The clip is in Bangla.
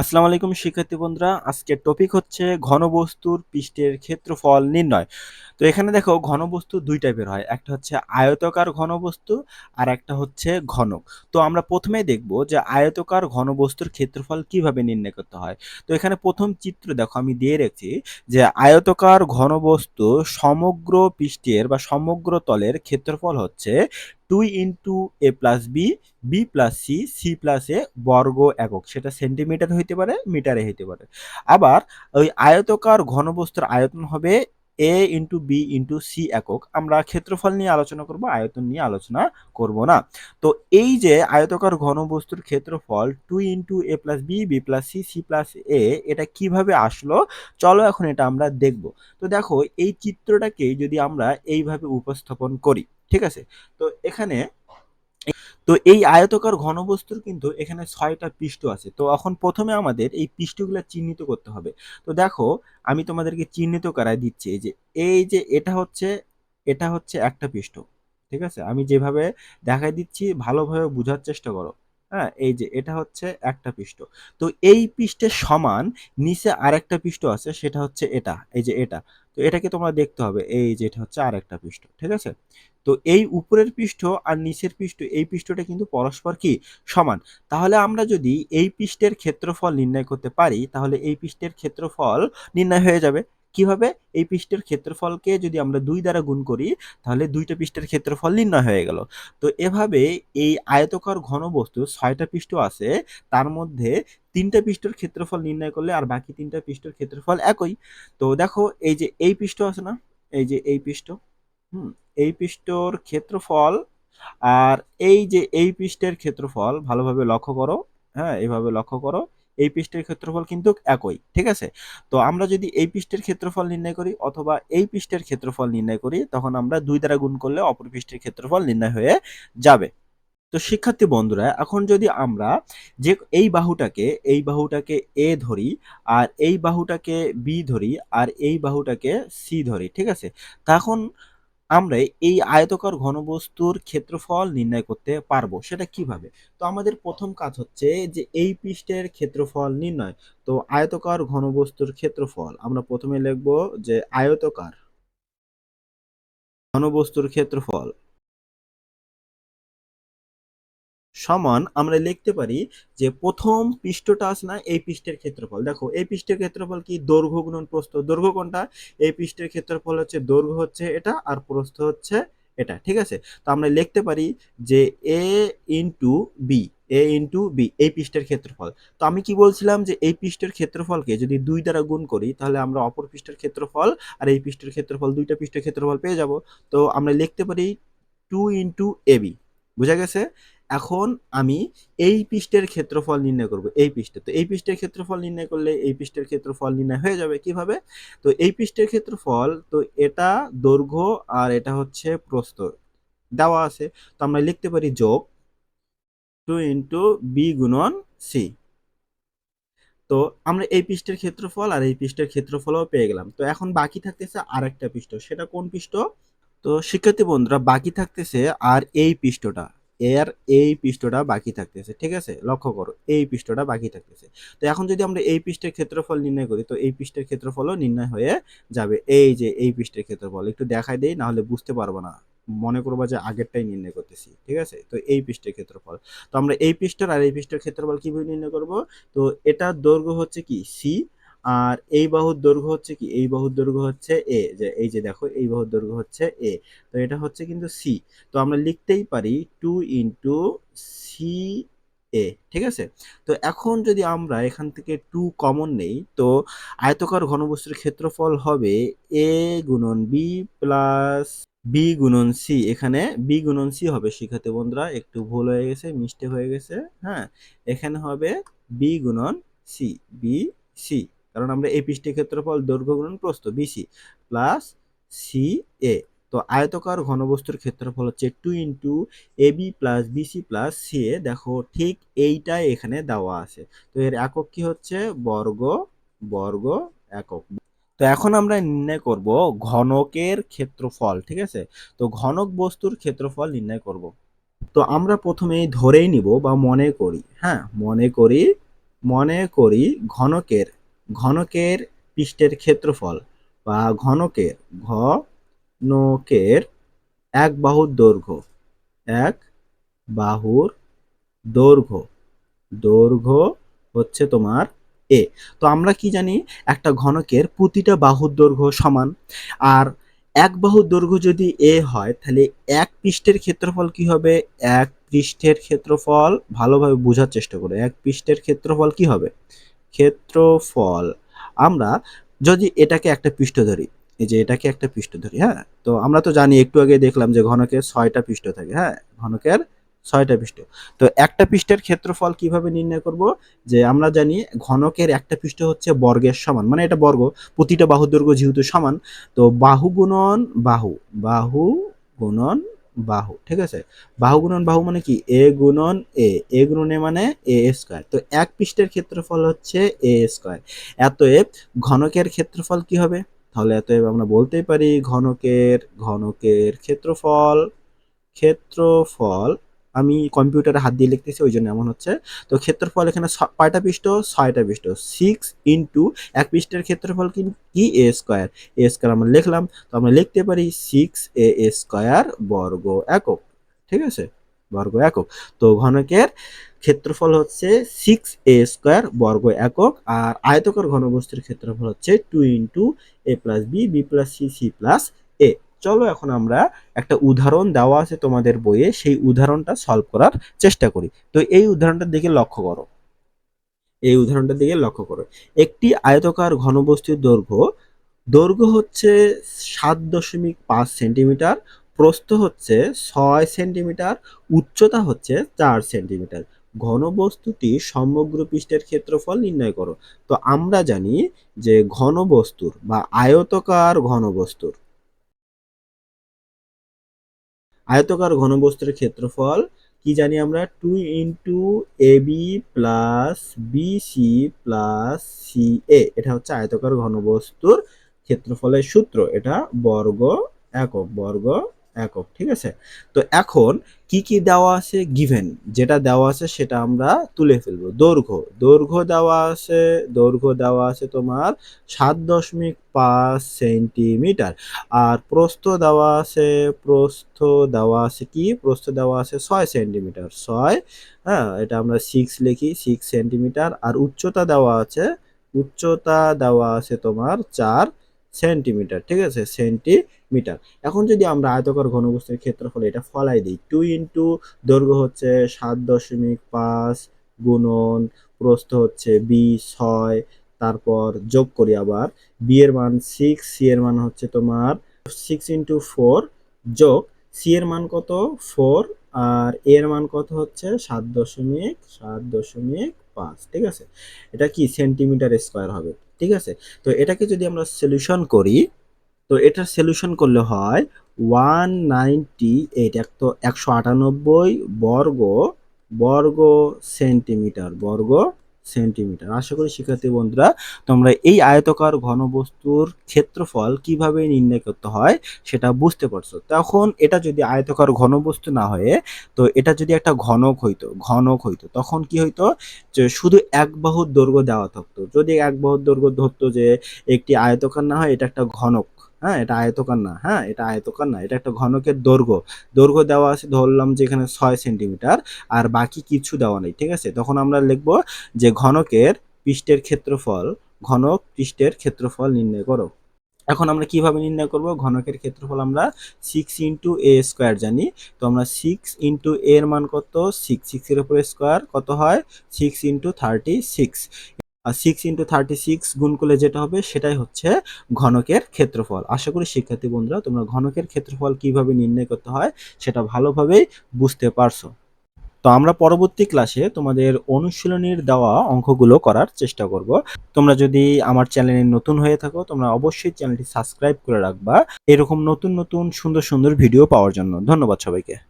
আসসালামু আলাইকুম শিক্ষার্থী বন্ধুরা। আজকের টপিক হচ্ছে ঘনবস্তুর পৃষ্ঠের ক্ষেত্রফল নির্ণয়। তো এখানে দেখো ঘনবস্তু দুই টাইপের হয়। একটা হচ্ছে আয়তাকার ঘনবস্তু আর একটা হচ্ছে ঘনক। তো আমরা প্রথমেই দেখব যে আয়তাকার ঘনবস্তুর ক্ষেত্রফল কীভাবে নির্ণয় করতে হয়। তো এখানে প্রথম চিত্র দেখো, আমি দিয়ে রেখেছি যে আয়তাকার ঘনবস্তু সমগ্র পৃষ্ঠের বা সমগ্র তলের ক্ষেত্রফল হচ্ছে two into A plus B B plus C C plus A বর্গ একক। সেটা সেন্টিমিটার হইতে পারে, মিটারে হইতে পারে। আবার ওই আয়তকার ঘনবস্তুর আয়তন হবে A into B into C একক। আমরা ক্ষেত্রফল নিয়ে আলোচনা করব, আয়তন নিয়ে আলোচনা করব না। তো এই যে আয়তকার ঘনবস্তুর ক্ষেত্রফল two into A plus B B plus C C plus A, এটা কীভাবে আসলো? চলো এখন এটা আমরা দেখব। তো দেখো, এই চিত্রটাকে যদি আমরা এইভাবে উপস্থাপন করি ঠিক আছে? তো এখানে তো এই আয়তকার ঘনবস্তুর কিন্তু এখানে ছয়টা পৃষ্ঠ আছে। তো এখন প্রথমে আমাদের এই পৃষ্ঠগুলো চিহ্নিত করতে হবে। তো দেখো, আমি তোমাদেরকে চিহ্নিত করাই দিচ্ছি এই যে এই যে এটা হচ্ছে এটা হচ্ছে একটা পৃষ্ঠ। ঠিক আছে? আমি যেভাবে দেখাই দিচ্ছি, ভালোভাবে বোঝার চেষ্টা করো। হ্যাঁ এই যে এটা হচ্ছে একটা পৃষ্ঠ। তো এই পৃষ্ঠের সমান নিচে আরেকটা পৃষ্ঠ আছে, সেটা হচ্ছে এটা, এই যে এটা। তো এটাকে তোমরা দেখতে হবে, এই যে এটা হচ্ছে আরেকটা পৃষ্ঠ। ঠিক আছে? তো এই উপরের পৃষ্ঠ আর নিচের পৃষ্ঠ, এই পৃষ্ঠটা কিন্তু পরস্পর কি? সমান। তাহলে আমরা যদি এই পৃষ্ঠের ক্ষেত্রফল নির্ণয় করতে পারি, তাহলে এই পৃষ্ঠের ক্ষেত্রফল নির্ণয় হয়ে যাবে। কীভাবে? এই পৃষ্ঠের ক্ষেত্রফলকে যদি আমরা দুই দ্বারা গুণ করি, তাহলে দুইটা পৃষ্ঠের ক্ষেত্রফল নির্ণয় হয়ে গেল। তো এভাবে এই আয়তকার ঘনবস্তু ছয়টা পৃষ্ঠ আছে, তার মধ্যে তিনটা পৃষ্ঠের ক্ষেত্রফল নির্ণয় করলে আর বাকি তিনটা পৃষ্ঠের ক্ষেত্রফল একই। তো দেখো, এই যে এই পৃষ্ঠ আছে না? এই যে এই পৃষ্ঠ, হুম এই পৃষ্ঠর ক্ষেত্রফল আর এই যে এই পৃষ্ঠের ক্ষেত্রফল, ভালোভাবে লক্ষ্য করো হ্যাঁ এইভাবে লক্ষ্য করো, এই পৃষ্ঠের ক্ষেত্রফল কিন্তু একই, ঠিক আছে? তো আমরা যদি এই পৃষ্ঠের ক্ষেত্রফল নির্ণয় করি অথবা এই পৃষ্ঠের ক্ষেত্রফল নির্ণয় করি, তখন আমরা দুই দ্বারা গুণ করলে অপর পৃষ্ঠের ক্ষেত্রফল নির্ণয় হয়ে যাবে। তো শিক্ষার্থী বন্ধুরা, এখন যদি আমরা যে এই বাহুটাকে এই বাহুটাকে এ ধরি আর এই বাহুটাকে বি ধরি আর এই বাহুটাকে সি ধরি, ঠিক আছে? তখন আমরা এই আয়তকার ঘনবস্তুর ক্ষেত্রফল নির্ণয় করতে পারব, সেটা কীভাবে? তো আমাদের প্রথম কাজ হচ্ছে যে এই পৃষ্ঠের ক্ষেত্রফল নির্ণয়। তো আয়তকার ঘনবস্তুর ক্ষেত্রফল, আমরা প্রথমে লিখব যে আয়তকার ঘনবস্তুর ক্ষেত্রফল সমান আমরা লিখতে পারি যে প্রথম পৃষ্ঠটা আছে না, এই পৃষ্ঠের ক্ষেত্রফল। দেখো, এই পৃষ্ঠের ক্ষেত্রফল কি? দৈর্ঘ্য গুণন প্রস্থ। দৈর্ঘ্য কোনটা? এই পৃষ্ঠের ক্ষেত্রফল হচ্ছে দৈর্ঘ্য হচ্ছে এটা আর প্রস্থ হচ্ছে এটা, ঠিক আছে? তো আমরা লিখতে পারি যে A into B A into B এই পৃষ্ঠের ক্ষেত্রফল। তো আমি কি বলছিলাম যে এই পৃষ্ঠের ক্ষেত্রফলকে যদি দুই দ্বারা গুণ করি, তাহলে আমরা অপর পৃষ্ঠের ক্ষেত্রফল আর এই পৃষ্ঠের ক্ষেত্রফল, দুইটা পৃষ্ঠের ক্ষেত্রফল পেয়ে যাব। তো আমরা লিখতে পারি টু ইন্টু এ বি বুঝা গেছে? এখন আমি এই পৃষ্ঠের ক্ষেত্রফল নির্ণয় করব, এই পৃষ্ঠে। তো এই পৃষ্ঠের ক্ষেত্রফল নির্ণয় করলে এই পৃষ্ঠের ক্ষেত্রফল নির্ণয় হয়ে যাবে কীভাবে? তো এই পৃষ্ঠের ক্ষেত্রফল, তো এটা দৈর্ঘ্য আর এটা হচ্ছে প্রস্থ দেওয়া আছে। তো আমরা লিখতে পারি যোগ টু ইন্টু বি গুণন সি তো আমরা এই পৃষ্ঠের ক্ষেত্রফল আর এই পৃষ্ঠের ক্ষেত্রফলও পেয়ে গেলাম। তো এখন বাকি থাকতেছে আর একটা পৃষ্ঠ, সেটা কোন পৃষ্ঠ? তো শিক্ষার্থী বন্ধুরা, বাকি থাকতেছে আর এই পৃষ্ঠটা। এর এই পৃষ্ঠটা বাকি থাকতেছে, ঠিক আছে? লক্ষ্য করো, এই পৃষ্ঠটা বাকি থাকতেছে। তো এখন যদি আমরা এই পৃষ্ঠের ক্ষেত্রফল নির্ণয় করি, তো এই পৃষ্ঠের ক্ষেত্রফলও নির্ণয় হয়ে যাবে। এই যে এই পৃষ্ঠের ক্ষেত্রফল, একটু দেখাই দেই না হলে বুঝতে পারব না। মনে করব যে আগেরটাই নির্ণয় করতেছি, ঠিক আছে? তো এই পৃষ্ঠের ক্ষেত্রফল। তো আমরা এই পৃষ্ঠের আর এই পৃষ্ঠের ক্ষেত্রফল কীভাবে নির্ণয় করব? তো এটার দৈর্ঘ্য হচ্ছে কি? সি আর এই বাহুর দৈর্ঘ্য হচ্ছে কি? এই বাহুর দৈর্ঘ্য হচ্ছে এ যে এই যে দেখো, এই বাহুর দৈর্ঘ্য হচ্ছে এ তো এটা হচ্ছে কিন্তু সি তো আমরা লিখতেই পারি টু ইন্টু সি এ ঠিক আছে? তো এখন যদি আমরা এখান থেকে টু কমন নেই, তো আয়তকার ঘনবস্তুর ক্ষেত্রফল হবে এ গুণন বি প্লাস বি গুণন সি এখানে বি গুণন সি হবে, শিক্ষার্থী বন্ধুরা, একটু ভুল হয়ে গেছে মিস্টেক হয়ে গেছে হ্যাঁ? এখানে হবে বি গুণন সি বি সি কারণ আমরা এই পৃষ্ঠের ক্ষেত্রফল দৈর্ঘ্য গুণন প্রস্থ বিসি প্লাস সি এ তো আয়তকার ঘনবস্তুর ক্ষেত্রফল হচ্ছে two into A B plus BC plus C A দেখো, ঠিক এইটাই এখানে দেওয়া আছে। তো এর একক কি হচ্ছে? বর্গ বর্গ একক। তো এখন আমরা নির্ণয় করব ঘনকের ক্ষেত্রফল, ঠিক আছে? তো ঘনক বস্তুর ক্ষেত্রফল নির্ণয় করব। তো আমরা প্রথমে ধরেই নিব বা মনে করি হ্যাঁ? মনে করি মনে করি ঘনকের ঘনকের পৃষ্ঠের ক্ষেত্রফল বা ঘনকের ঘনকের এক বাহুর দৈর্ঘ্য, এক বাহুর দৈর্ঘ্য। দৈর্ঘ্য হচ্ছে তোমার এ তো আমরা কি জানি, একটা ঘনকের প্রতিটা বাহুর দৈর্ঘ্য সমান। আর এক বাহুর দৈর্ঘ্য যদি এ হয়, তাহলে এক পৃষ্ঠের ক্ষেত্রফল কি হবে? এক পৃষ্ঠের ক্ষেত্রফল, ভালোভাবে বোঝার চেষ্টা করো, এক পৃষ্ঠের ক্ষেত্রফল কি হবে? ক্ষেত্রফল। আমরা যদি এটাকে একটা পৃষ্ঠ ধরি, এই যে এটাকে একটা পৃষ্ঠ ধরি হ্যাঁ? তো আমরা তো জানি, একটু আগে দেখলাম যে ঘনকের ছয়টা পৃষ্ঠ থাকে হ্যাঁ? ঘনকের ছয়টা পৃষ্ঠ। তো একটা পৃষ্ঠের ক্ষেত্রফল কীভাবে নির্ণয় করব? যে আমরা জানি ঘনকের একটা পৃষ্ঠ হচ্ছে বর্গের সমান মানে এটা বর্গ, প্রতিটা বাহু দৈর্ঘ্য যেহেতু সমান, তো বাহু গুণন বাহু বাহু গুণন বাহু, ঠিক আছে? বাহু গুণন বাহু মানে কি? এ গুণন এ এ গুণনে মানে এ স্কোয়ার। তো এক পৃষ্ঠের ক্ষেত্রফল হচ্ছে এ স্কোয়ার। এতএব ঘনকের ক্ষেত্রফল কি হবে? তাহলে এতএব আমরা বলতেই পারি ঘনকের ঘনকের ক্ষেত্রফল ক্ষেত্রফল আমি কম্পিউটারে হাত দিয়ে লিখতেছি, ওই জন্য এমন হচ্ছে। তো ক্ষেত্রফল এখানে কয়টা পৃষ্ঠ? ছয়টা পৃষ্ঠ। সিক্স ইন্টু এক পৃষ্ঠের ক্ষেত্রফল কি এ স্কোয়ার এ স্কোয়ার আমরা লিখলাম, তো আমরা লিখতে পারি সিক্স এ স্কোয়ার বর্গ একক। ঠিক আছে? বর্গ একক। তো ঘনকের ক্ষেত্রফল হচ্ছে সিক্স এ স্কোয়ার বর্গ একক, আর আয়তকার ঘনবস্তুর ক্ষেত্রফল হচ্ছে two into A plus B B plus C C plus চলো এখন আমরা একটা উদাহরণ দেওয়া আছে তোমাদের বইয়ে, সেই উদাহরণটা সলভ করার চেষ্টা করি। তো এই উদাহরণটার দিকে লক্ষ্য করো। এই উদাহরণটার দিকে লক্ষ্য করো। একটি আয়তকার ঘনবস্তুর দৈর্ঘ্য দৈর্ঘ্য হচ্ছে সাত দশমিক পাঁচ সেন্টিমিটার, প্রস্থ হচ্ছে ছয় সেন্টিমিটার, উচ্চতা হচ্ছে চার সেন্টিমিটার। ঘনবস্তুটি সমগ্র পৃষ্ঠের ক্ষেত্রফল নির্ণয় করো। তো আমরা জানি যে ঘনবস্তুর বা আয়তকার ঘনবস্তুর আয়তকার ঘনবস্তুর ক্ষেত্রফল, কি জানি আমরা? Two into A B plus B C plus C A এটা হচ্ছে আয়তকার ঘনবস্তুর ক্ষেত্রফলের সূত্র। এটা বর্গ একক, বর্গ একক, ঠিক আছে? তো এখন কি কি দেওয়া আছে? গিভেন যেটা দেওয়া আছে সেটা আমরা তুলে ফেলব। দৈর্ঘ্য দৈর্ঘ্য দেওয়া আছে, দৈর্ঘ্য দেওয়া আছে তোমার সাত দশমিক পাঁচ সেন্টিমিটার। আর প্রস্থ দেওয়া আছে, প্রস্থ দেওয়া আছে কি? প্রস্থ দেওয়া আছে ছয় সেন্টিমিটার, ছয় হ্যাঁ? এটা আমরা সিক্স লিখি সিক্স সেন্টিমিটার। আর উচ্চতা দেওয়া আছে, উচ্চতা দেওয়া আছে তোমার চার সেন্টিমিটার, ঠিক আছে? সেন্টিমিটার এখন যদি আমরা আয়তকার ঘনবস্তুর ক্ষেত্রফল এটা ফলাই দিই টু ইন্টু দৈর্ঘ্য হচ্ছে সাত দশমিক পাঁচ গুণন প্রস্থ হচ্ছে বি ছয়, তারপর যোগ করি আবার বি এর মান সিক্স সি এর মান হচ্ছে তোমার সিক্স ইন্টু ফোর যোগ সি এর মান কত? ফোর আর এর মান কত হচ্ছে? সাত দশমিক সাত দশমিক পাঁচ, ঠিক আছে? এটা কি সেন্টিমিটার স্কোয়ার হবে, ঠিক আছে? তো এটাকে যদি আমরা সলিউশন করি তো এটার সলিউশন করলে হয় ওয়ান নাইনটি এইট এক তো একশো আটানব্বই বর্গ বর্গ সেন্টিমিটার বর্গ সেন্টিমিটার আশা করি শিক্ষার্থী বন্ধুরা, তোমরা এই আয়তকার ঘনবস্তুর ক্ষেত্রফল কীভাবে নির্ণয় করতে হয় সেটা বুঝতে পারছ। তখন এটা যদি আয়তকার ঘনবস্তু না হয়ে, তো এটা যদি একটা ঘনক হইতো ঘনক হইতো, তখন কি হইতো? যে শুধু এক বাহুর দৈর্ঘ্য দেওয়া থাকতো। যদি এক বাহুর দৈর্ঘ্য ধরতো যে একটি আয়তকার না হয়, এটা একটা ঘনক। হ্যাঁ এটা আয়তকার না হ্যাঁ এটা আয়তকার না এটা একটা ঘনকের দৈর্ঘ্য। দৈর্ঘ্য দেওয়া আছে ধরলাম যে এখানে ছয় সেন্টিমিটার, আর বাকি কিছু দেওয়া নেই, ঠিক আছে? তখন আমরা লিখব যে ঘনকের পৃষ্ঠের ক্ষেত্রফল, ঘনক পৃষ্ঠের ক্ষেত্রফল নির্ণয় করো। এখন আমরা কীভাবে নির্ণয় করব? ঘনকের ক্ষেত্রফল আমরা সিক্স ইন্টু এ স্কোয়ার জানি। তো আমরা সিক্স ইন্টু এর মান কত? সিক্স সিক্সের উপর স্কোয়ার কত হয়? Six into thirty six six into thirty six গুণ করলে যেটা হবে? সেটাই হচ্ছে ঘনকের ক্ষেত্রফল। আশা করি শিক্ষার্থী বন্ধুরা, তোমরা ঘনকের ক্ষেত্রফল কীভাবে নির্ণয় করতে হয় সেটা ভালোভাবেই বুঝতে পারছ। তো আমরা পরবর্তী ক্লাসে তোমাদের অনুশীলনীর দেওয়া অঙ্কগুলো করার চেষ্টা করব। তোমরা যদি আমার চ্যানেলে নতুন হয়ে থাকো, তোমরা অবশ্যই চ্যানেলটি সাবস্ক্রাইব করে রাখবা। এরকম নতুন নতুন সুন্দর সুন্দর ভিডিও পাওয়ার জন্য। ধন্যবাদ সবাইকে।